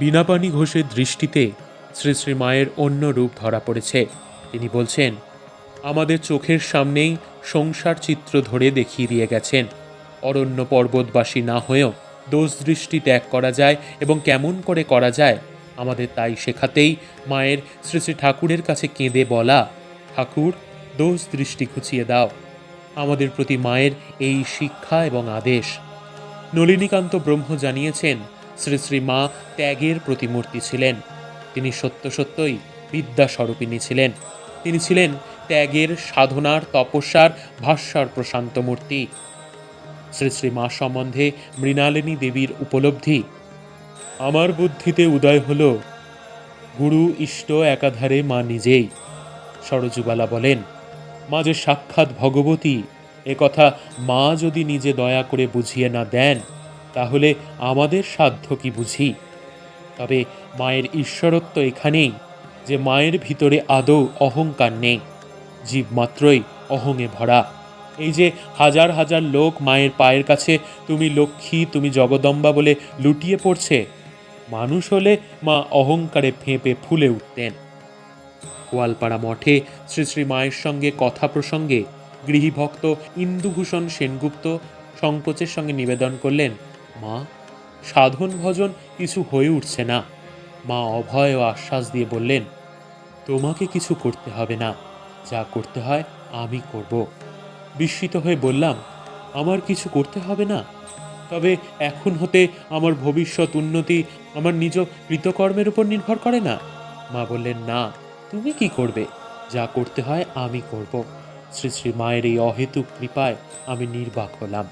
বীণাপানি ঘোষের দৃষ্টিতে শ্রী শ্রী মায়ের অন্য রূপ ধরা পড়েছে। তিনি বলছেন, আমাদের চোখের সামনেই সংসার চিত্র ধরে দেখিয়ে দিয়ে গেছেন। অরণ্য পর্বতবাসী না হয়েও দোষ দৃষ্টি ত্যাগ করা যায় এবং কেমন করে করা যায়, আমাদের তাই শেখাতেই মায়ের শ্রী শ্রী ঠাকুরের কাছে কেঁদে বলা, ঠাকুর, দোষ দৃষ্টি খুঁচিয়ে দাও। আমাদের প্রতি মায়ের এই শিক্ষা এবং আদেশ নলিনীকান্ত ব্রহ্ম জানিয়েছেন শ্রী শ্রী মা ত্যাগের প্রতিমূর্তি ছিলেন। তিনি সত্য সত্যই বিদ্যাস্বরূপিণী ছিলেন। তিনি ছিলেন ত্যাগের সাধনার তপস্যার ভাস্বর প্রশান্ত মূর্তি। শ্রী শ্রী মা সম্বন্ধে মৃণালিনী দেবীর উপলব্ধি। আমার বুদ্ধিতে উদয় হল, গুরু ইষ্ট একাধারে মা নিজেই। সরজুবালা বলেন মা যে সাক্ষাৎ ভগবতী কথা মা যদি নিজে দয়া করে বুঝিয়ে না দেন তাহলে আমাদের সাধ্য কি বুঝি? তবে মায়ের ঈশ্বরত্ব এখানেই, যে মায়ের ভিতরে আদৌ অহংকার নেই, জীব মাত্রই অহংয়ে ভরা। এই যে হাজার হাজার লোক মায়ের পায়ের কাছে, তুমি লক্ষ্মী, তুমি জগদম্বা বলে লুটিয়ে পড়ছে, মানুষ হলে মা অহংকারে ফেঁপে ফুলে উঠতেন। গোয়ালপাড়া মঠে শ্রী শ্রী মায়ের সঙ্গে কথা প্রসঙ্গে গৃহীভক্ত ইন্দুভূষণ সেনগুপ্ত সংকোচের সঙ্গে নিবেদন করলেন মা, সাধন ভজন কিছু হয়ে উঠছে না। মা অভয় ও আশ্বাস দিয়ে বললেন, তোমাকে কিছু করতে হবে না। যা করতে হয় আমি করব। বিস্মিত হয়ে বললাম, আমার কিছু করতে হবে না? তবে এখন হতে আমার ভবিষ্যৎ উন্নতি আমার নিজ কৃতকর্মের উপর নির্ভর করে না? মা বললেন, না, তুমি কি করবে? যা করতে হয় আমি করব। শ্রী শ্রী মায়ের এই অহেতুক কৃপায় আমি নির্বাক হলাম।